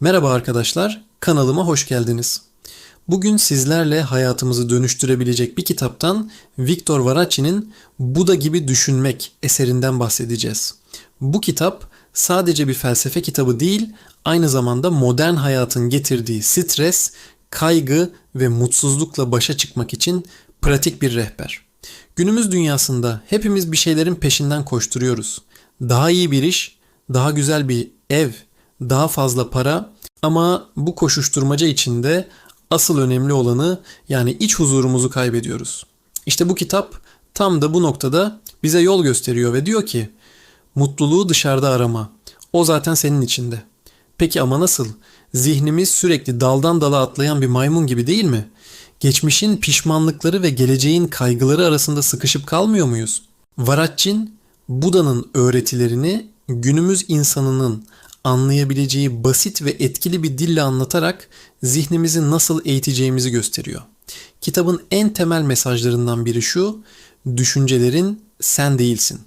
Merhaba arkadaşlar, kanalıma hoş geldiniz. Bugün sizlerle hayatımızı dönüştürebilecek bir kitaptan Viktor Varaçhi'nin Buda gibi düşünmek eserinden bahsedeceğiz. Bu kitap sadece bir felsefe kitabı değil, aynı zamanda modern hayatın getirdiği stres, kaygı ve mutsuzlukla başa çıkmak için pratik bir rehber. Günümüz dünyasında hepimiz bir şeylerin peşinden koşturuyoruz. Daha iyi bir iş, daha güzel bir ev, daha fazla para ama bu koşuşturmaca içinde asıl önemli olanı yani iç huzurumuzu kaybediyoruz. İşte bu kitap tam da bu noktada bize yol gösteriyor ve diyor ki mutluluğu dışarıda arama. O zaten senin içinde. Peki ama nasıl? Zihnimiz sürekli daldan dala atlayan bir maymun gibi değil mi? Geçmişin pişmanlıkları ve geleceğin kaygıları arasında sıkışıp kalmıyor muyuz? Varaçhin, Buda'nın öğretilerini günümüz insanının anlayabileceği basit ve etkili bir dille anlatarak zihnimizi nasıl eğiteceğimizi gösteriyor. Kitabın en temel mesajlarından biri şu, düşüncelerin sen değilsin.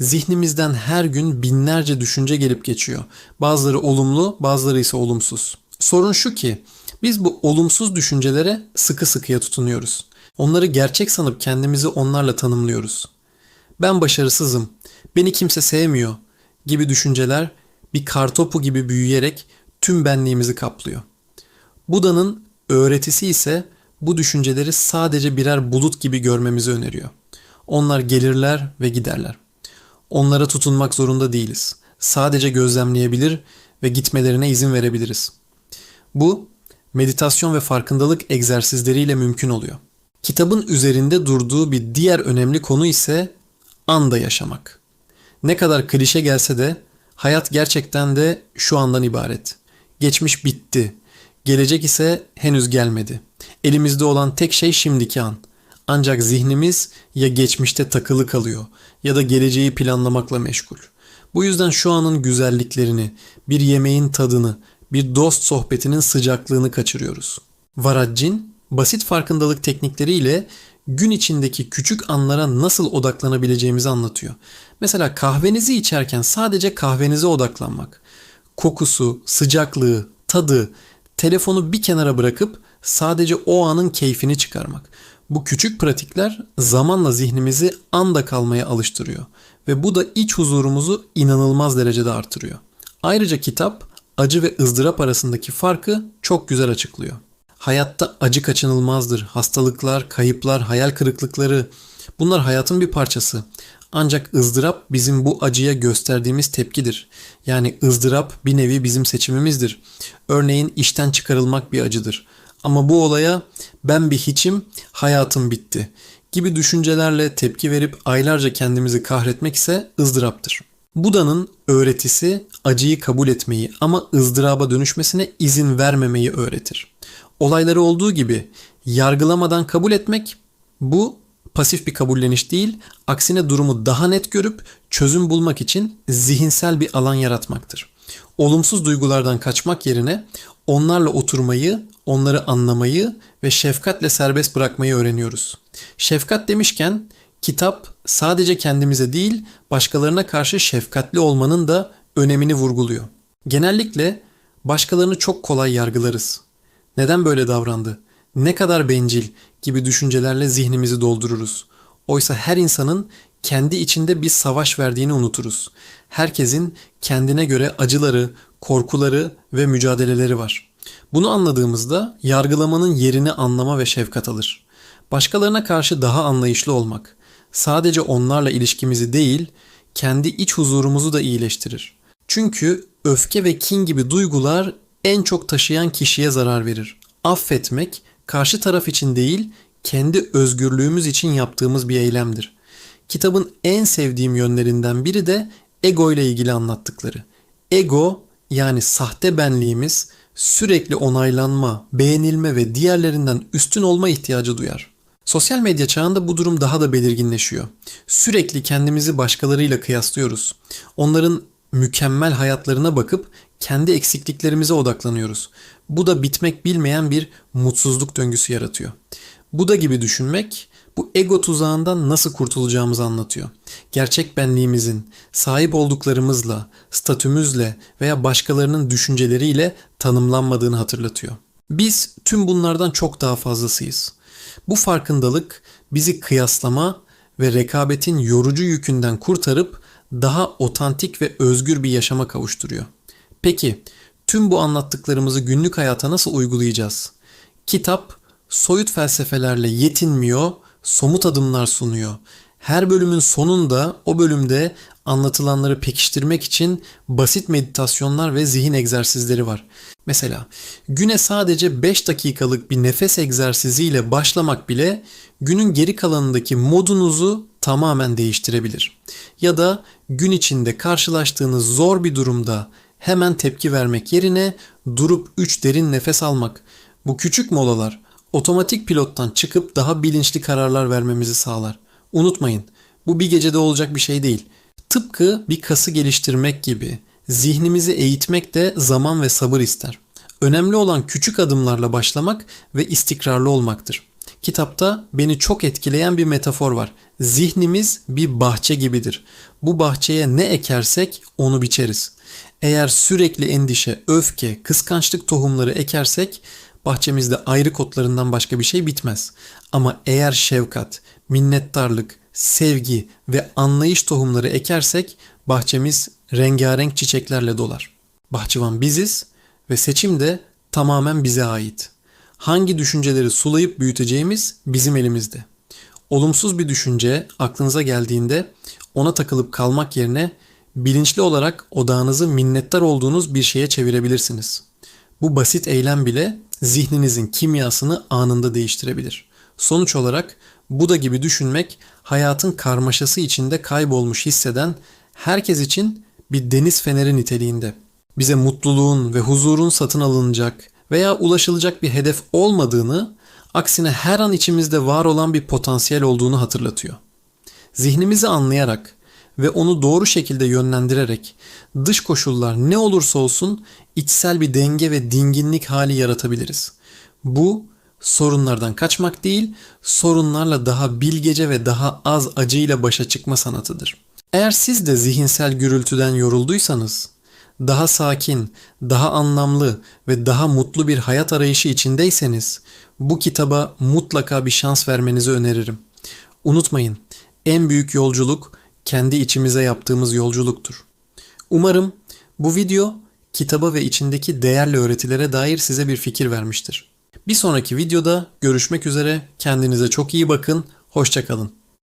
Zihnimizden her gün binlerce düşünce gelip geçiyor. Bazıları olumlu, bazıları ise olumsuz. Sorun şu ki biz bu olumsuz düşüncelere sıkı sıkıya tutunuyoruz. Onları gerçek sanıp kendimizi onlarla tanımlıyoruz. Ben başarısızım, beni kimse sevmiyor gibi düşünceler bir kartopu gibi büyüyerek tüm benliğimizi kaplıyor. Buda'nın öğretisi ise bu düşünceleri sadece birer bulut gibi görmemizi öneriyor. Onlar gelirler ve giderler. Onlara tutunmak zorunda değiliz. Sadece gözlemleyebilir ve gitmelerine izin verebiliriz. Bu meditasyon ve farkındalık egzersizleriyle mümkün oluyor. Kitabın üzerinde durduğu bir diğer önemli konu ise anda yaşamak. Ne kadar klişe gelse de hayat gerçekten de şu andan ibaret. Geçmiş bitti. Gelecek ise henüz gelmedi. Elimizde olan tek şey şimdiki an. Ancak zihnimiz ya geçmişte takılı kalıyor ya da geleceği planlamakla meşgul. Bu yüzden şu anın güzelliklerini, bir yemeğin tadını, bir dost sohbetinin sıcaklığını kaçırıyoruz. Varaccin basit farkındalık teknikleriyle gün içindeki küçük anlara nasıl odaklanabileceğimizi anlatıyor. Mesela kahvenizi içerken sadece kahvenize odaklanmak. Kokusu, sıcaklığı, tadı, telefonu bir kenara bırakıp sadece o anın keyfini çıkarmak. Bu küçük pratikler zamanla zihnimizi anda kalmaya alıştırıyor ve bu da iç huzurumuzu inanılmaz derecede artırıyor. Ayrıca kitap acı ve ızdırap arasındaki farkı çok güzel açıklıyor. Hayatta acı kaçınılmazdır. Hastalıklar, kayıplar, hayal kırıklıkları bunlar hayatın bir parçası. Ancak ızdırap bizim bu acıya gösterdiğimiz tepkidir. Yani ızdırap bir nevi bizim seçimimizdir. Örneğin işten çıkarılmak bir acıdır. Ama bu olaya ben bir hiçim, hayatım bitti gibi düşüncelerle tepki verip aylarca kendimizi kahretmek ise ızdıraptır. Buda'nın öğretisi acıyı kabul etmeyi ama ızdıraba dönüşmesine izin vermemeyi öğretir. Olayları olduğu gibi yargılamadan kabul etmek bu pasif bir kabulleniş değil, aksine durumu daha net görüp çözüm bulmak için zihinsel bir alan yaratmaktır. Olumsuz duygulardan kaçmak yerine onlarla oturmayı, onları anlamayı ve şefkatle serbest bırakmayı öğreniyoruz. Şefkat demişken kitap sadece kendimize değil, başkalarına karşı şefkatli olmanın da önemini vurguluyor. Genellikle başkalarını çok kolay yargılarız. Neden böyle davrandı? Ne kadar bencil gibi düşüncelerle zihnimizi doldururuz. Oysa her insanın kendi içinde bir savaş verdiğini unuturuz. Herkesin kendine göre acıları, korkuları ve mücadeleleri var. Bunu anladığımızda yargılamanın yerini anlama ve şefkat alır. Başkalarına karşı daha anlayışlı olmak, sadece onlarla ilişkimizi değil, kendi iç huzurumuzu da iyileştirir. Çünkü öfke ve kin gibi duygular en çok taşıyan kişiye zarar verir. Affetmek karşı taraf için değil, kendi özgürlüğümüz için yaptığımız bir eylemdir. Kitabın en sevdiğim yönlerinden biri de ego ile ilgili anlattıkları. Ego yani sahte benliğimiz sürekli onaylanma, beğenilme ve diğerlerinden üstün olma ihtiyacı duyar. Sosyal medya çağında bu durum daha da belirginleşiyor. Sürekli kendimizi başkalarıyla kıyaslıyoruz. Onların mükemmel hayatlarına bakıp kendi eksikliklerimize odaklanıyoruz. Bu da bitmek bilmeyen bir mutsuzluk döngüsü yaratıyor. Bu da gibi düşünmek bu ego tuzağından nasıl kurtulacağımızı anlatıyor. Gerçek benliğimizin sahip olduklarımızla, statümüzle veya başkalarının düşünceleriyle tanımlanmadığını hatırlatıyor. Biz tüm bunlardan çok daha fazlasıyız. Bu farkındalık bizi kıyaslama ve rekabetin yorucu yükünden kurtarıp daha otantik ve özgür bir yaşama kavuşturuyor. Peki tüm bu anlattıklarımızı günlük hayata nasıl uygulayacağız? Kitap soyut felsefelerle yetinmiyor, somut adımlar sunuyor. Her bölümün sonunda o bölümde anlatılanları pekiştirmek için basit meditasyonlar ve zihin egzersizleri var. Mesela güne sadece 5 dakikalık bir nefes egzersiziyle başlamak bile günün geri kalanındaki modunuzu tamamen değiştirebilir. Ya da gün içinde karşılaştığınız zor bir durumda hemen tepki vermek yerine durup 3 derin nefes almak. Bu küçük molalar otomatik pilottan çıkıp daha bilinçli kararlar vermemizi sağlar. Unutmayın, bu bir gecede olacak bir şey değil. Tıpkı bir kası geliştirmek gibi zihnimizi eğitmek de zaman ve sabır ister. Önemli olan küçük adımlarla başlamak ve istikrarlı olmaktır. Kitapta beni çok etkileyen bir metafor var. Zihnimiz bir bahçe gibidir. Bu bahçeye ne ekersek onu biçeriz. Eğer sürekli endişe, öfke, kıskançlık tohumları ekersek bahçemizde ayrı kotlarından başka bir şey bitmez. Ama eğer şefkat, minnettarlık, sevgi ve anlayış tohumları ekersek bahçemiz rengarenk çiçeklerle dolar. Bahçıvan biziz ve seçim de tamamen bize ait. Hangi düşünceleri sulayıp büyüteceğimiz bizim elimizde. Olumsuz bir düşünce aklınıza geldiğinde ona takılıp kalmak yerine bilinçli olarak odağınızı minnettar olduğunuz bir şeye çevirebilirsiniz. Bu basit eylem bile zihninizin kimyasını anında değiştirebilir. Sonuç olarak Buda gibi düşünmek hayatın karmaşası içinde kaybolmuş hisseden herkes için bir deniz feneri niteliğinde. Bize mutluluğun ve huzurun satın alınacak veya ulaşılacak bir hedef olmadığını, aksine her an içimizde var olan bir potansiyel olduğunu hatırlatıyor. Zihnimizi anlayarak ve onu doğru şekilde yönlendirerek dış koşullar ne olursa olsun içsel bir denge ve dinginlik hali yaratabiliriz. Bu sorunlardan kaçmak değil, sorunlarla daha bilgece ve daha az acıyla başa çıkma sanatıdır. Eğer siz de zihinsel gürültüden yorulduysanız, daha sakin, daha anlamlı ve daha mutlu bir hayat arayışı içindeyseniz bu kitaba mutlaka bir şans vermenizi öneririm. Unutmayın, en büyük yolculuk kendi içimize yaptığımız yolculuktur. Umarım bu video kitaba ve içindeki değerli öğretilere dair size bir fikir vermiştir. Bir sonraki videoda görüşmek üzere. Kendinize çok iyi bakın. Hoşçakalın.